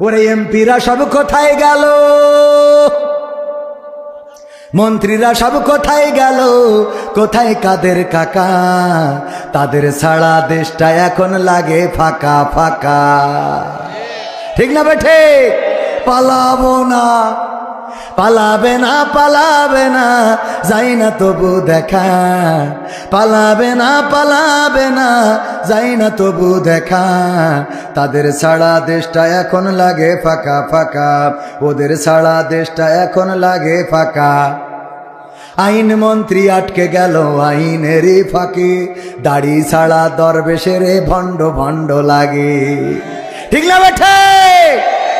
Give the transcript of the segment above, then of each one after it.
ওরে এমপিরা সব কোথায় গেল? মন্ত্রীরা সব কোথায় গেল? কোথায় কাদের কাকা? তাদের ছাড়া দেশটা এখন লাগে ফাঁকা ফাঁকা। ঠিক না বেঠে পালাবো না। পালাবে না পালাবে না, যাই না তবু দেখা। পালাবে না পালাবে না, যাই না তবু দেখা। তাদের ছাড়া দেশটা এখন লাগে ফাঁকা ফাঁকা। ওদের ছাড়া দেশটা এখন লাগে ফাঁকা। আইন মন্ত্রী আটকে গেল আইনেরই ফাঁকে। দাড়ি ছাড়া দরবেশের ভণ্ড ভণ্ড লাগে। ঠিক না বেঠে?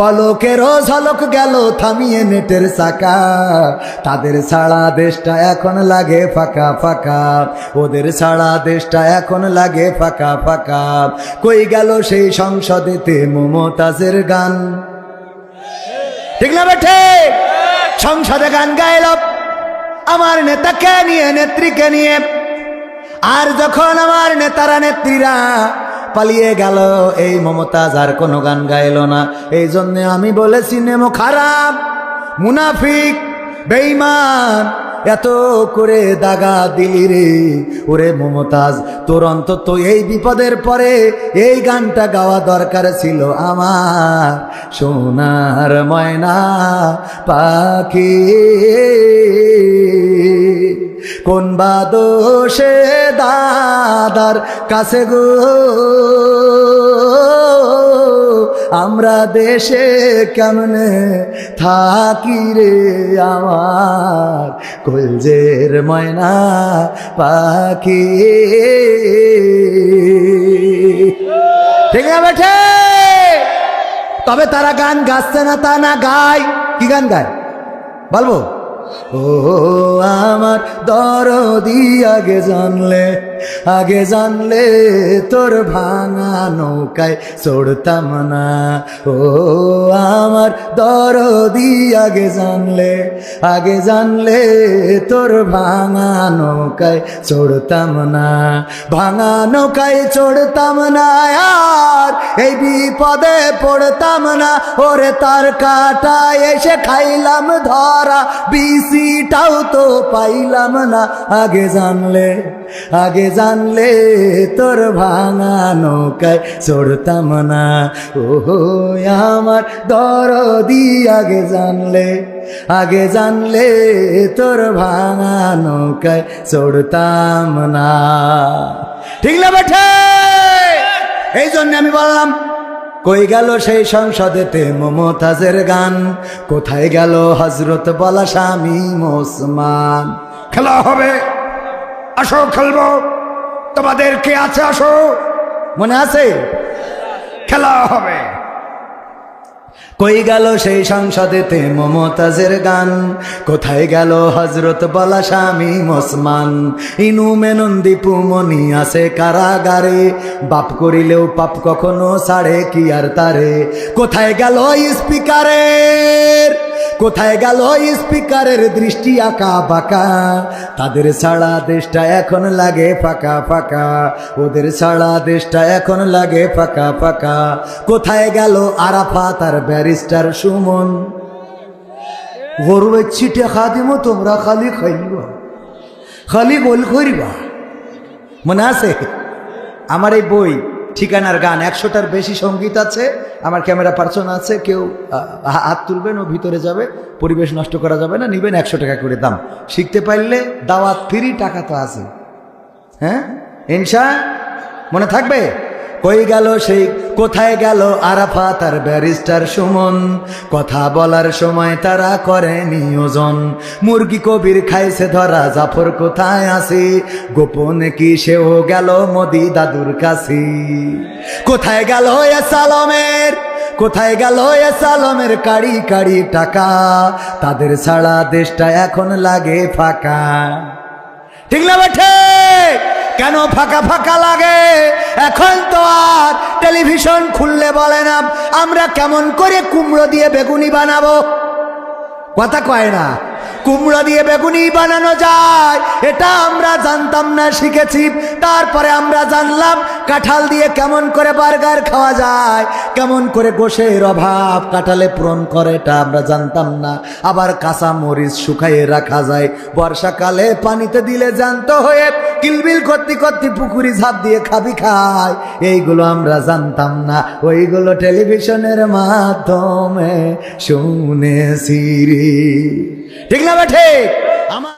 পলকেরও ঝলক গেল, থামিয়ে নেটের চাকা। তাদের ছাড়া দেশটা এখন লাগে ফাঁকা ফাঁকা। ওদের ছাড়া দেশটা এখন লাগে ফাঁকা ফাঁকা। কই গেল সেই সংসদেতে মমতাজের গান? ঠিক না বেঠে? সংসদে গান গাইল। আমার নেতাকে নিয়ে, নেত্রীকে নিয়ে। আর যখন আমার নেতারা, নেত্রীরা পালিয়ে গেল। এই মমতাজ আর কোনো গান গাইল না। এই জন্য আমি বলেছি, নেমো খারাপ, মুনাফিক বেইমান এত করে দাগা দিলি রে। ওরে মমতাজ, তোর অন্তত এই বিপদের পরে এই গানটা গাওয়া দরকার ছিল আমার। সোনার ময়না পাখি। কোন বা দোষে দাদার কাছে গো? আমরা দেশে কেমনে থাকি রে আমার? কলজের ময়না পাখি। ঠিক আছে তবে তারা গান গাচ্ছে না তা না গায়। কি গান গায়? বলব? ও আমার দরদি আগে জানলে আগে জানলে তোর ভাঙা নৌকায় চড়তাম না। ও আমার দরদি আগে জানলে আগে জানলে তোর ভাঙা নৌকায় চড়তাম না। ভাঙা নৌকায় চড়তাম না আর এই বিপদে পড়তাম না। ওরে তার কাটা এসে খাইলাম ধরা বিসিটাও তো পাইলাম না। আগে জানলে আগে জানলে তোর ভাঙা নৌকায় চড়তাম না। ও আমার দরদি আগে জানলে আগে জানলে তোর ভাঙা নৌকায় চড়তাম না। ঠিক না বেঠে? এই জন্য আমি বললাম কই গেল সেই সংসদেতে মমতাজের গান? কোথায় গেল হজরত বলা স্বামী মোসমান? খেলা হবে। আসো, খেলব। তোমাদের কে আছে? আসো। মনে আছে? খেলা হবে। কই গেল সেই সংসদেতে মমতাজের গান? কোথায় গেল হজরত বলা স্বামী মোসমান ইনু মেনন্দি পুমনি আছে কারাগারে। বাপ করিলেও পাপ কখনো ছাড়ে, কি আর তারে? কোথায় গেল স্পিকারের কোথায় গেল স্পিকারের দৃষ্টি আঁকা বাঁকা? তাদের ছাড়া দেশটা এখন লাগে ফাঁকা ফাঁকা। ওদের ছাড়া দেশটা এখন লাগে ফাঁকা ফাঁকা। কোথায় গেল আরাফাত আর ব্যারিস্টার সুমন। গরু ছিটে খা দিব তোমরা খালি খাইবা। খালি গোল করিবা। মনে আছে? আমার এই বই, ঠিকানার গান, একশোটার বেশি সংগীত আছে। আমার ক্যামেরা পার্সন আছে, কেউ হাত তুলবেন, ও ভিতরে যাবে। পরিবেশ নষ্ট করা যাবে না, নিবেন একশো টাকা করে দাম। শিখতে পারলে দাওয়াত ফ্রি, টাকা তো আছে। হ্যাঁ? ইনশা, মনে থাকবে? কই গেল সেই, কোথায় গেল আরাফা তার ব্যারিস্টার সুমন? কথা বলার সময় তারা করে নিয়োজন। মুরগি কবির খাইছে ধরা, জাফর কোথায় আছে? গোপনে কি সেও গেল মোদি দাদুর কাছে? কোথায় গেল এ সালমের, কোথায় গেল এ সালমের কাড়ি কাড়ি টাকা? তাদের ছাড়া দেশটা এখন লাগে ফাঁকা। ঠিক না বেঠে কেন ফাঁকা ফাঁকা লাগে? এখন তো আর টেলিভিশন খুললে বলে না। আমরা কেমন করে কুমড়ো দিয়ে বেগুনি বানাবো? কথা কয় না। কুমড়ো দিয়ে বেগুনি বানানো যায়। এটা আমরা জানতাম না, শিখেছি। তারপরে আমরা জানলাম, কাঁঠাল দিয়ে কেমন করে বার্গার খাওয়া যায়, কেমন করে গোশের অভাব কাঁঠালে পূরণ করে, এটা আমরা জানতাম না। আবার কাঁচা মরিচ শুকাইয়ে রাখা যায়। বর্ষাকালে পানিতে দিলে জ্যান্ত হয়ে কিলবিল করতে করতে পুকুরি ঝাঁপ দিয়ে খাবি খায়। এইগুলো আমরা জানতাম না। ওইগুলো টেলিভিশনের মাধ্যমে শুনেছি। ঠিক না বেঠে আমার